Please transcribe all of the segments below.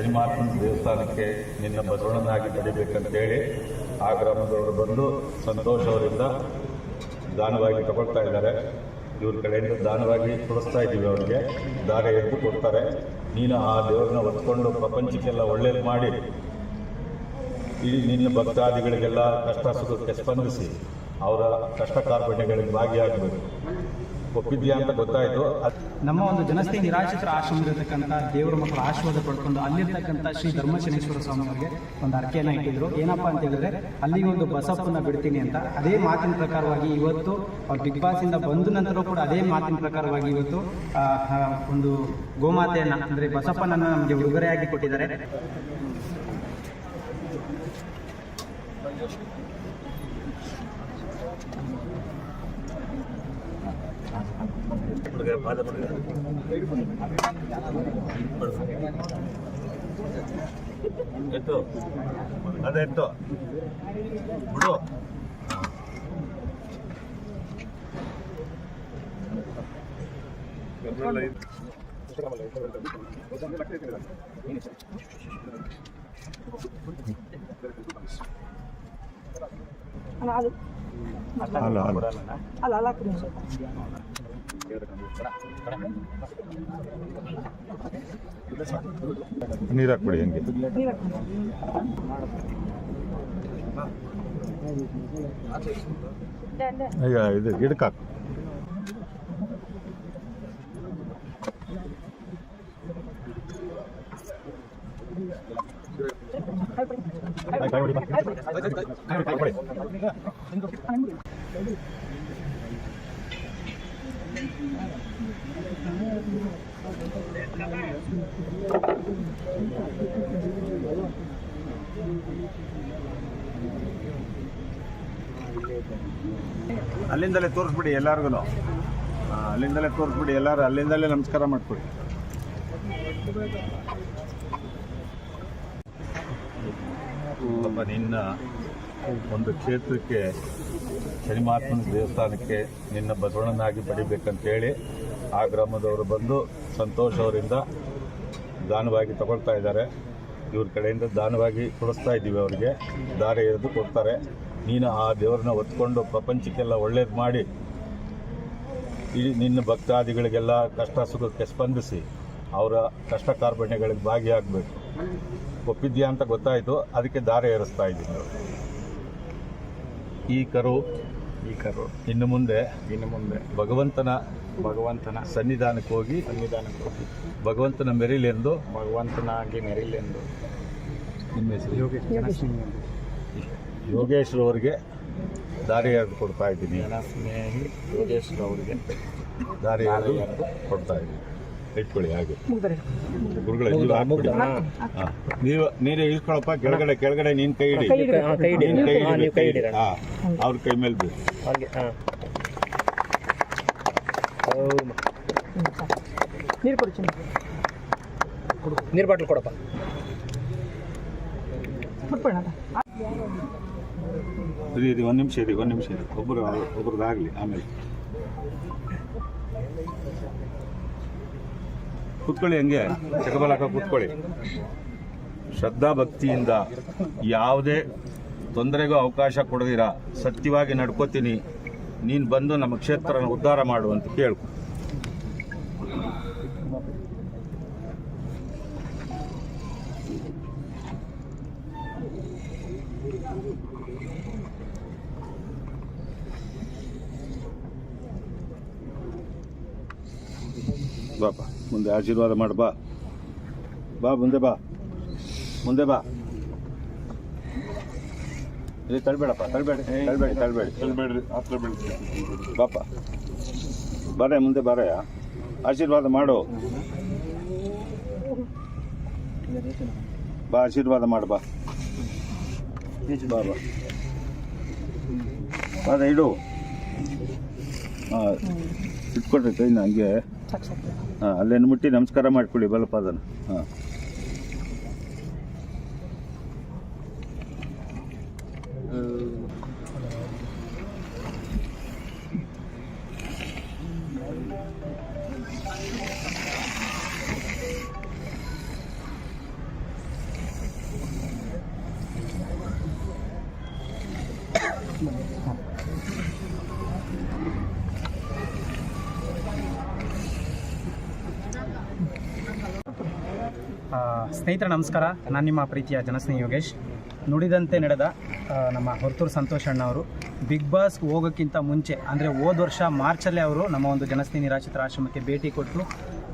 ಶನಿಮಾತನ ದೇವಸ್ಥಾನಕ್ಕೆ ನಿನ್ನ ಬಸವಣ್ಣನಾಗಿ ಪಡಿಬೇಕಂತೇಳಿ ಆ ಗ್ರಾಮದವರು ಬಂದು ಸಂತೋಷವರಿಂದ ದಾನವಾಗಿ ತಗೊಳ್ತಾ ಇದ್ದಾರೆ. ಇವ್ರ ಕಡೆಯಿಂದ ದಾನವಾಗಿ ಕೊಡಿಸ್ತಾ ಇದ್ದೀವಿ ಅವ್ರಿಗೆ. ದಾರ ಎದ್ದು ಕೊಡ್ತಾರೆ. ನೀನು ಆ ದೇವ್ರನ್ನ ಹೊತ್ಕೊಂಡು ಪ್ರಪಂಚಕ್ಕೆಲ್ಲ ಒಳ್ಳೇದು ಮಾಡಿ. ಈ ನಿನ್ನ ಭಕ್ತಾದಿಗಳಿಗೆಲ್ಲ ಕಷ್ಟ ಸುಖಕ್ಕೆ ಸ್ಪಂದಿಸಿ. ಅವರ ಕಷ್ಟ ಕಾರ್ಪಣ್ಯಗಳಿಗೆ ಭಾಗಿಯಾಗಬೇಕು. ಒಪ್ಪಿದ್ಯಾ ಅಂತ ಗೊತ್ತಾಯಿತು. ನಮ್ಮ ಒಂದು ಜನಸ್ತಿ ನಿರಾಶ್ರಿತರ ಆಶ್ರಮದಲ್ಲಿರ್ತಕ್ಕಂಥ ದೇವರ ಮಕ್ಕಳು ಆಶೀರ್ವಾದ ಪಡ್ಕೊಂಡು ಅಲ್ಲಿರ್ತಕ್ಕಂಥ ಶ್ರೀ ಧರ್ಮಶನೇಶ್ವರ ಸ್ವಾಮಿ ಅವರಿಗೆ ಒಂದು ಅರ್ಕೆಯನ್ನು ಇಟ್ಟಿದ್ರು. ಏನಪ್ಪಾ ಅಂತ ಹೇಳಿದ್ರೆ ಅಲ್ಲಿ ಒಂದು ಬಸಪ್ಪನ್ನ ಬಿಡ್ತೀನಿ ಅಂತ. ಅದೇ ಮಾತಿನ ಪ್ರಕಾರವಾಗಿ ಇವತ್ತು ಬಿಗ್ ಬಾಸ್ ಇಂದ ಬಂದ ನಂತರ ಕೂಡ ಅದೇ ಮಾತಿನ ಪ್ರಕಾರವಾಗಿ ಇವತ್ತು ಒಂದು ಗೋಮಾತೆಯನ್ನ, ಅಂದ್ರೆ ಬಸಪ್ಪನನ್ನ ನಮಗೆ ಉಡುಗೊರೆಯಾಗಿ ಕೊಟ್ಟಿದ್ದಾರೆ. ಎತ್ತು ಅದೆತ್ತು ಬಿಡು ಅಲ್ಲ ಅದು ಅಲ್ಲ ಅಲ್ಲ. ಅಲ್ಲ ಅಲ್ಲ ಸ್ವಲ್ಪ. ನೀರು ಹಾಕ್ಬಿಡಿ ಹಂಗೆ. ಈಗ ಇದು ಗಿಡಕ್ಕೆ ಹಾಕು. ಅಲ್ಲಿಂದಲೇ ತೋರಿಸ್ಬಿಡಿ ಎಲ್ಲಾರ್ಗು ಅಲ್ಲಿಂದಲೇ ತೋರಿಸ್ಬಿಡಿ ಎಲ್ಲರೂ ಅಲ್ಲಿಂದಲೇ ನಮಸ್ಕಾರ ಮಾಡ್ಕೊಡಿ ಪಾಪ ನಿನ್ನ ಒಂದು ಕ್ಷೇತ್ರಕ್ಕೆ ಶನಿಮಾತ್ಮನ ದೇವಸ್ಥಾನಕ್ಕೆ ನಿನ್ನ ಬಸವಣ್ಣನಾಗಿ ಪಡಿಬೇಕಂತೇಳಿ ಆ ಗ್ರಾಮದವರು ಬಂದು ಸಂತೋಷ್ ಅವರಿಂದ ದಾನವಾಗಿ ತಗೊಳ್ತಾ ಇದ್ದಾರೆ. ಇವ್ರ ಕಡೆಯಿಂದ ದಾನವಾಗಿ ಕೊಡಿಸ್ತಾ ಇದ್ದೀವಿ ಅವರಿಗೆ. ದಾರ ಎರೆದು ಕೊಡ್ತಾರೆ. ನೀನು ಆ ದೇವರನ್ನ ಹೊತ್ಕೊಂಡು ಪ್ರಪಂಚಕ್ಕೆಲ್ಲ ಒಳ್ಳೇದು ಮಾಡಿ. ಈ ನಿನ್ನ ಭಕ್ತಾದಿಗಳಿಗೆಲ್ಲ ಕಷ್ಟ ಸುಖಕ್ಕೆ ಸ್ಪಂದಿಸಿ. ಅವರ ಕಷ್ಟ ಕಾರ್ಪಣ್ಯಗಳಿಗೆ ಭಾಗಿಯಾಗಬೇಕು. ಒಪ್ಪಿದ್ಯಾ ಅಂತ ಗೊತ್ತಾಯಿತು ಅದಕ್ಕೆ ದಾರಿ ಏರಿಸ್ತಾ ಇದ್ದೀನಿ ಈ ಕರು ಈ ಕರು. ಇನ್ನು ಮುಂದೆ ಇನ್ನು ಮುಂದೆ. ಭಗವಂತನ ಭಗವಂತನ ಸನ್ನಿಧಾನಕ್ಕೆ ಹೋಗಿ ಸನ್ನಿಧಾನಕ್ಕೆ ಹೋಗಿ. ಭಗವಂತನ ಮೆರಿಲೆಂದು ಭಗವಂತನಾಗಿ ಮೆರಿಲೆಂದು ನಿಮ್ಮ ಹೆಸರು? ಯೋಗೇಶ್ ಯೋಗೇಶ್ವರವರಿಗೆ ದಾರಿ ಎರೆದು ಕೊಡ್ತಾ ಇದ್ದೀನಿ. ಸ್ನೇಹಿ ಯೋಗೇಶ್ ಅವರಿಗೆ. ದಾರಿ ಎರೆದು ಕೊಡ್ತಾ ಇದ್ದೀನಿ. ಇಟ್ಕೊಳ್ಳಿ ಹಾಗೆ. ಗುರುಗಳ ನೀವು ನೀರೇ ಇಳ್ಕೊಳಪ್ಪ ಕೆಳಗಡೆ ಕೆಳಗಡೆ ನೀನ್ ಕೈ ಹಿಡಿ. ಕೈ. ನೀನ್ ಕೈ ಕೈ. ಹಾ ಅವ್ರ ಕೈ ಮೇಲೆ ಬೀಳು ನೀರು ಕೊಡಿ ಚಿನ್ನ ನೀರು ಬಾಟ್ಲು ಕೊಡಪ್ಪ. ಇರಿ ಒಂದು ನಿಮಿಷ ಇರಿ ಒಂದು ನಿಮಿಷ ಇರಿ. ಒಬ್ಬರು ಒಬ್ರದ್ದಾಗಲಿ ಆಮೇಲೆ. ಕೂತ್ಕೊಳ್ಳಿ ಹಂಗೆ. ಚಕಬಲ್ ಹಾಕೋ ಕೂತ್ಕೊಳ್ಳಿ. ಶ್ರದ್ಧಾ ಭಕ್ತಿಯಿಂದ ಯಾವುದೇ ತೊಂದರೆಗೂ ಅವಕಾಶ ಕೊಡದಿರ, ಸತ್ಯವಾಗಿ ನಡ್ಕೋತೀನಿ, ನೀನು ಬಂದು ನಮ್ಮ ಕ್ಷೇತ್ರನ ಉದ್ಧಾರ ಮಾಡು ಅಂತ ಕೇಳು. ಬಾಪ. ಮುಂದೆ ಆಶೀರ್ವಾದ ಮಾಡು ಬಾ. ಬಾ ಮುಂದೆ ಬಾ. ಮುಂದೆ ಬಾ. ಇಲ್ಲಿ ತಳ್ಬೇಡಪ್ಪ ತಳ್ಬೇಡಿ ತಳ್ಬೇಡಿ ತಳ್ಬೇಡಿ. ತಳ್ಬೇಡ್ರಿ ಹತ್ರ ಬೇಡ ಬಾಪ ಬಾರೆ ಮುಂದೆ ಬಾರಯ್ಯ ಆಶೀರ್ವಾದ ಮಾಡು. ಬಾ ಆಶೀರ್ವಾದ ಮಾಡು ಬಾ. ಬಾ ಬಾ. ಬಾರ ಇಡು. ಹಾಂ ಇಟ್ಕೊಡ್ರಿ ಕೈನ ಹಂಗೆ. ಹಾಂ ಅಲ್ಲೇನು ಮುಟ್ಟಿ ನಮಸ್ಕಾರ ಮಾಡ್ಕೊಳ್ಳಿ ಬಲಪಾದನ. ಹಾಂ. ಸ್ನೇಹಿತರೆ, ನಮಸ್ಕಾರ. ನಾನು ನಿಮ್ಮ ಪ್ರೀತಿಯ ಜನಸ್ನೇಹಿ ಯೋಗೇಶ್. ನುಡಿದಂತೆ ನಡೆದ ನಮ್ಮ ಹೊರತೂರು ಸಂತೋಷ್ ಅಣ್ಣ ಅವರು ಬಿಗ್ ಬಾಸ್ ಹೋಗೋಕ್ಕಿಂತ ಮುಂಚೆ, ಅಂದರೆ ಹೋದ ವರ್ಷ ಮಾರ್ಚಲ್ಲೇ ಅವರು ನಮ್ಮ ಒಂದು ಜನಸ್ನೇಹಿ ನಿರಾಶ್ರಿತರ ಆಶ್ರಮಕ್ಕೆ ಭೇಟಿ ಕೊಟ್ಟು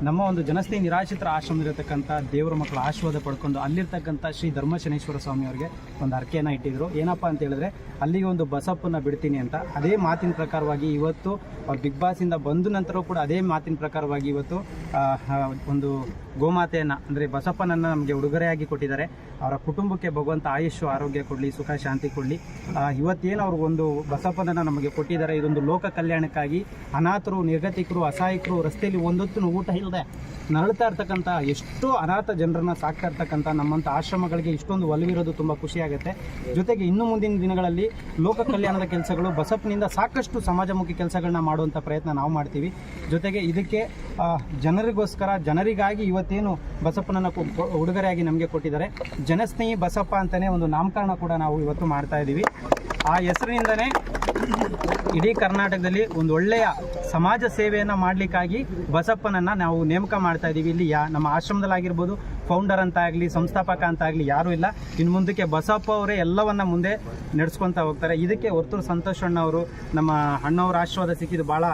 ನಮ್ಮ ಒಂದು ಜನಸ್ನೇಹಿ ನಿರಾಶ್ರಿತರ ಆಶ್ರಮದಲ್ಲಿರತಕ್ಕಂಥ ದೇವರ ಮಕ್ಕಳ ಆಶೀರ್ವಾದ ಪಡ್ಕೊಂಡು ಅಲ್ಲಿರ್ತಕ್ಕಂಥ ಶ್ರೀ ಧರ್ಮಶನೇಶ್ವರ ಸ್ವಾಮಿ ಅವರಿಗೆ ಒಂದು ಅರ್ಕೆಯನ್ನು ಇಟ್ಟಿದ್ರು. ಏನಪ್ಪ ಅಂತ ಹೇಳಿದ್ರೆ, ಅಲ್ಲಿಗೆ ಒಂದು ಬಸಪ್ಪನ್ನು ಬಿಡ್ತೀನಿ ಅಂತ. ಅದೇ ಮಾತಿನ ಪ್ರಕಾರವಾಗಿ ಇವತ್ತು ಬಿಗ್ ಬಾಸಿಂದ ಬಂದ ನಂತರ ಕೂಡ ಅದೇ ಮಾತಿನ ಪ್ರಕಾರವಾಗಿ ಇವತ್ತು ಒಂದು ಗೋಮಾತೆಯನ್ನು, ಅಂದರೆ ಬಸಪ್ಪನನ್ನು ನಮಗೆ ಉಡುಗೊರೆಯಾಗಿ ಕೊಟ್ಟಿದ್ದಾರೆ. ಅವರ ಕುಟುಂಬಕ್ಕೆ ಭಗವಂತ ಆಯುಷ್ಯ, ಆರೋಗ್ಯ ಕೊಡಲಿ, ಸುಖ, ಶಾಂತಿ ಕೊಡಲಿ. ಇವತ್ತೇನು ಅವ್ರಿಗೊಂದು ಒಂದು ಬಸಪ್ಪನನ್ನು ನಮಗೆ ಕೊಟ್ಟಿದ್ದಾರೆ, ಇದೊಂದು ಲೋಕ ಕಲ್ಯಾಣಕ್ಕಾಗಿ ಅನಾಥರು, ನಿರ್ಗತಿಕರು, ಅಸಹಾಯಕರು, ರಸ್ತೆಯಲ್ಲಿ ಒಂದೊತ್ತು ಊಟ ಇಲ್ಲದೆ ನರಳ್ತಾ ಇರ್ತಕ್ಕಂಥ, ಎಷ್ಟೋ ಅನಾಥ ಜನರನ್ನ ಸಾಕ್ತಾ ಇರ್ತಕ್ಕಂಥ ನಮ್ಮಂಥ ಆಶ್ರಮಗಳಿಗೆ ಇಷ್ಟೊಂದು ಒಲವಿರೋದು ತುಂಬ ಖುಷಿಯಾಗುತ್ತೆ ಜೊತೆಗೆ ಇನ್ನು ಮುಂದಿನ ದಿನಗಳಲ್ಲಿ ಲೋಕ ಕಲ್ಯಾಣದ ಕೆಲಸಗಳು ಬಸಪ್ಪನಿಂದ ಸಾಕಷ್ಟು ಸಮಾಜಮುಖಿ ಕೆಲಸಗಳನ್ನ ಮಾಡುವಂಥ ಪ್ರಯತ್ನ ನಾವು ಮಾಡ್ತೀವಿ. ಜೊತೆಗೆ ಇದಕ್ಕೆ ಜನರಿಗೋಸ್ಕರ, ಜನರಿಗಾಗಿ ಇವತ್ತೇನು ಬಸಪ್ಪನನ್ನು ಉಡುಗೊರೆಯಾಗಿ ನಮಗೆ ಕೊಟ್ಟಿದ್ದಾರೆ. ಜನಸ್ನೇಹಿ ಬಸಪ್ಪ ಅಂತಲೇ ಒಂದು ನಾಮಕರಣ ಕೂಡ ನಾವು ಇವತ್ತು ಮಾಡ್ತಾ ಇದ್ದೀವಿ. ಆ ಹೆಸರಿನಿಂದನೇ ಇಡೀ ಕರ್ನಾಟಕದಲ್ಲಿ ಒಂದು ಒಳ್ಳೆಯ ಸಮಾಜ ಸೇವೆಯನ್ನು ಮಾಡಲಿಕ್ಕಾಗಿ ಬಸಪ್ಪನನ್ನು ನಾವು ನೇಮಕ ಮಾಡ್ತಾ ಇದ್ದೀವಿ. ಇಲ್ಲಿ ಯಾ ನಮ್ಮ ಆಶ್ರಮದಲ್ಲಾಗಿರ್ಬೋದು ಫೌಂಡರ್ ಅಂತ ಆಗಲಿ, ಸಂಸ್ಥಾಪಕ ಅಂತ ಆಗಲಿ ಯಾರೂ ಇಲ್ಲ. ಇನ್ನು ಮುಂದಕ್ಕೆ ಬಸಪ್ಪ ಅವರೇ ಎಲ್ಲವನ್ನು ಮುಂದೆ ನಡೆಸ್ಕೊತಾ ಹೋಗ್ತಾರೆ. ಇದಕ್ಕೆ ಹೊರತು ಸಂತೋಷ್ ಅಣ್ಣ ಅವರು ನಮ್ಮ ಅಣ್ಣವರ ಆಶೀರ್ವಾದ ಸಿಕ್ಕಿದ್ದು ಭಾಳ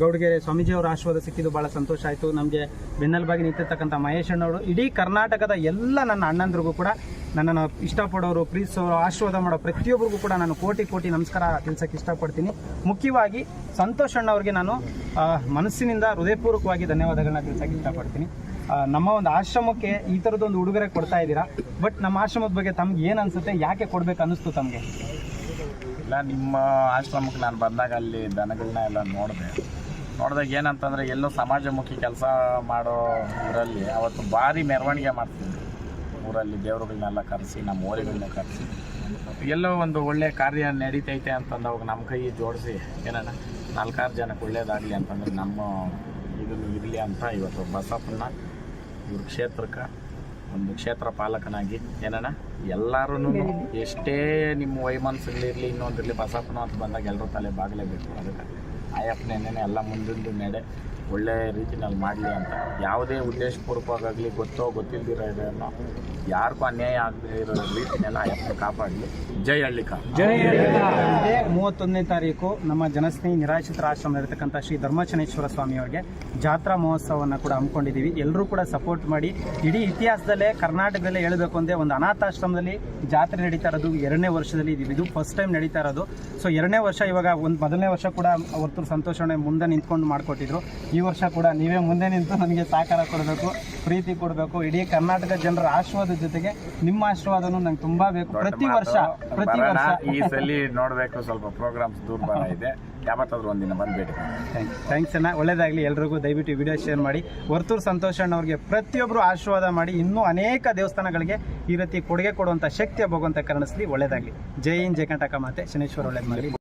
ಗೌಡಗೆರೆ ಸ್ವಾಮೀಜಿಯವರ ಆಶೀರ್ವಾದ ಸಿಕ್ಕಿದ್ದು ಭಾಳ ಸಂತೋಷ ಆಯಿತು. ನಮಗೆ ಬೆನ್ನೆಲುಬಾಗಿ ನಿಂತಿರ್ತಕ್ಕಂಥ ಮಹೇಶ್ ಅಣ್ಣವರು, ಇಡೀ ಕರ್ನಾಟಕದ ಎಲ್ಲ ನನ್ನ ಅಣ್ಣಂದ್ರಿಗೂ ಕೂಡ ನನ್ನನ್ನು ಇಷ್ಟಪಡೋರು, ಪ್ರೀತಿಸೋರು, ಆಶೀರ್ವಾದ ಮಾಡೋ ಪ್ರತಿಯೊಬ್ಬರಿಗೂ ಕೂಡ ನಾನು ಕೋಟಿ ಕೋಟಿ ನಮಸ್ಕಾರ ತಿಳಿಸೋಕೆ ಇಷ್ಟಪಡ್ತೀನಿ. ಮುಖ್ಯವಾಗಿ ಸಂತೋಷ್ ಅಣ್ಣವ್ರಿಗೆ ನಾನು ಮನಸ್ಸಿನಿಂದ ಹೃದಯಪೂರ್ವಕವಾಗಿ ಧನ್ಯವಾದಗಳನ್ನ ತಿಳಿಸೋಕೆ ಇಷ್ಟಪಡ್ತೀನಿ. ನಮ್ಮ ಒಂದು ಆಶ್ರಮಕ್ಕೆ ಈ ಥರದೊಂದು ಉಡುಗೊರೆ ಕೊಡ್ತಾ ಇದ್ದೀರಾ? ಬಟ್ ನಮ್ಮ ಆಶ್ರಮದ ಬಗ್ಗೆ ತಮ್ಗೆ ಏನು ಅನ್ಸುತ್ತೆ? ಯಾಕೆ ಕೊಡ್ಬೇಕು ಅನ್ನಿಸ್ತು ತಮಗೆ? ಇಲ್ಲ, ನಿಮ್ಮ ಆಶ್ರಮಕ್ಕೆ ನಾನು ಬಂದಾಗ ಅಲ್ಲಿ ದನಗಳನ್ನ ಎಲ್ಲ ನೋಡಿದೆ. ನೋಡಿದಾಗ ಏನಂತಂದರೆ ಎಲ್ಲೋ ಸಮಾಜಮುಖಿ ಕೆಲಸ ಮಾಡೋ ಊರಲ್ಲಿ ಅವತ್ತು ಭಾರಿ ಮೆರವಣಿಗೆ ಮಾಡ್ತೀವಿ ಊರಲ್ಲಿ ದೇವರುಗಳನ್ನೆಲ್ಲ ಕರೆಸಿ, ನಮ್ಮ ಓರಿಗಳನ್ನ ಕರೆಸಿ. ಎಲ್ಲೋ ಒಂದು ಒಳ್ಳೆ ಕಾರ್ಯ ನಡೀತೈತೆ ಅಂತಂದವಾಗ ನಮ್ಮ ಕೈ ಜೋಡಿಸಿ, ಏನಣ್ಣ, ನಾಲ್ಕಾರು ಜನಕ್ಕೆ ಒಳ್ಳೇದಾಗಲಿ ಅಂತಂದ್ರೆ ನಮ್ಮ ಇದನ್ನು ಇರಲಿ ಅಂತ ಇವತ್ತು ಬಸಪ್ಪನ ಇವ್ರ ಕ್ಷೇತ್ರಕ್ಕೆ, ಒಂದು ಕ್ಷೇತ್ರ ಪಾಲಕನಾಗಿ, ಏನಣ್ಣ ಎಲ್ಲರೂ ಎಷ್ಟೇ ನಿಮ್ಮ ವೈಮನಸ್ಸುಗಳಿರಲಿ, ಇನ್ನೊಂದಿರಲಿ ಬಸಪ್ಪನ ಅಂತ ಬಂದಾಗ ಎಲ್ಲರೂ ತಲೆ ಬಾಗಲೇಬೇಕು ಅದಕ್ಕೆ. ಆಯಪ್ಪನೇನೆ ಎಲ್ಲ ಮುಂದೊಂದು ನಡೆ. ಒಳ್ಳೆ ರೀತಿನಲ್ಲಿ ಮಾಡಲಿ ಅಂತ. ಯಾವುದೇ ಉದ್ದೇಶಪೂರ್ವಕವಾಗಲಿ ಗೊತ್ತೋ ಗೊತ್ತಿಲ್ಲದಿರೋ ಯಾರಿಗೂ ಅನ್ಯಾಯ ಆಗದೆ ಇರೋ ರೀತಿನೆಲ್ಲ ಯಾಕೆ ಕಾಪಾಡಲಿ. ಜೈ ಹಳ್ಳಿಕ. ಇದೇ ಮೂವತ್ತೊಂದನೇ ತಾರೀಕು ನಮ್ಮ ಜನಸ್ನೇಹಿ ನಿರಾಶ್ರಿತರ ಆಶ್ರಮದಲ್ಲಿರ್ತಕ್ಕಂಥ ಶ್ರೀ ಧರ್ಮಚನೇಶ್ವರ ಸ್ವಾಮಿ ಅವರಿಗೆ ಜಾತ್ರಾ ಮಹೋತ್ಸವವನ್ನು ಕೂಡ ಹಮ್ಮಿಕೊಂಡಿದ್ದೀವಿ. ಎಲ್ಲರೂ ಕೂಡ ಸಪೋರ್ಟ್ ಮಾಡಿ. ಇಡೀ ಇತಿಹಾಸದಲ್ಲೇ ಕರ್ನಾಟಕದಲ್ಲೇ ಹೇಳಬೇಕು ಅಂದರೆ ಒಂದು ಅನಾಥಾಶ್ರಮದಲ್ಲಿ ಜಾತ್ರೆ ನಡೀತಾ ಇರೋದು ಎರಡನೇ ವರ್ಷದಲ್ಲಿ ಇದು ಇದು ಫಸ್ಟ್ ಟೈಮ್ ನಡೀತಾ ಇರೋದು. ಸೊ ಎರಡನೇ ವರ್ಷ ಇವಾಗ ಒಂದು, ಮೊದಲನೇ ವರ್ಷ ಕೂಡ ಹೊರತು ಸಂತೋಷಣೆ ಮುಂದೆ ನಿಂತ್ಕೊಂಡು ಮಾಡಿಕೊಟ್ಟಿದ್ರು. ಈ ವರ್ಷ ಕೂಡ ನೀವೇ ಮುಂದೆ ನಿಂತು ನನಗೆ ಸಹಕಾರ ಕೊಡಬೇಕು ಪ್ರೀತಿ ಕೊಡಬೇಕು. ಇಡೀ ಕರ್ನಾಟಕ ಜನರ ಆಶೀರ್ವಾದ ಜೊತೆಗೆ ನಿಮ್ಮ ಆಶೀರ್ವಾದನೂ ನಂಗೆ ತುಂಬಾ ಬೇಕು. ಪ್ರತಿ ವರ್ಷ ಪ್ರತಿ ವರ್ಷ. ಈ ಸಲ ನೋಡಬೇಕು ಸ್ವಲ್ಪ ಪ್ರೋಗ್ರಾಮ್ಸ್ ದೂರ ಇದೆ. ಯಾವತ್ತಾದ್ರೂ ಒಂದಿನ ಬಂದ್ಬಿಟ್ಟು ಥ್ಯಾಂಕ್ಸ್ ಅಣ್ಣ. ಒಳ್ಳೇದಾಗಲಿ ಎಲ್ರಿಗೂ. ದಯವಿಟ್ಟು ವಿಡಿಯೋ ಶೇರ್ ಮಾಡಿ. ವರ್ತೂರು ಸಂತೋಷ್ ಅಣ್ಣವ್ರಿಗೆ ಪ್ರತಿಯೊಬ್ಬರು ಆಶೀರ್ವಾದ ಮಾಡಿ. ಇನ್ನೂ ಅನೇಕ ದೇವಸ್ಥಾನಗಳಿಗೆ ಈ ರೀತಿ ಕೊಡುಗೆ ಕೊಡುವಂಥ ಶಕ್ತಿ ಭಗವಂತ ಕರುಣಿಸ್ಲಿ. ಒಳ್ಳೇದಾಗಲಿ. ಜೈ ಇನ್ ಜೈ ಕಂಟಕ ಮಾತೆ. ಶನೇಶ್ವರ ಒಳ್ಳೇದು ಮಾಡಲಿ.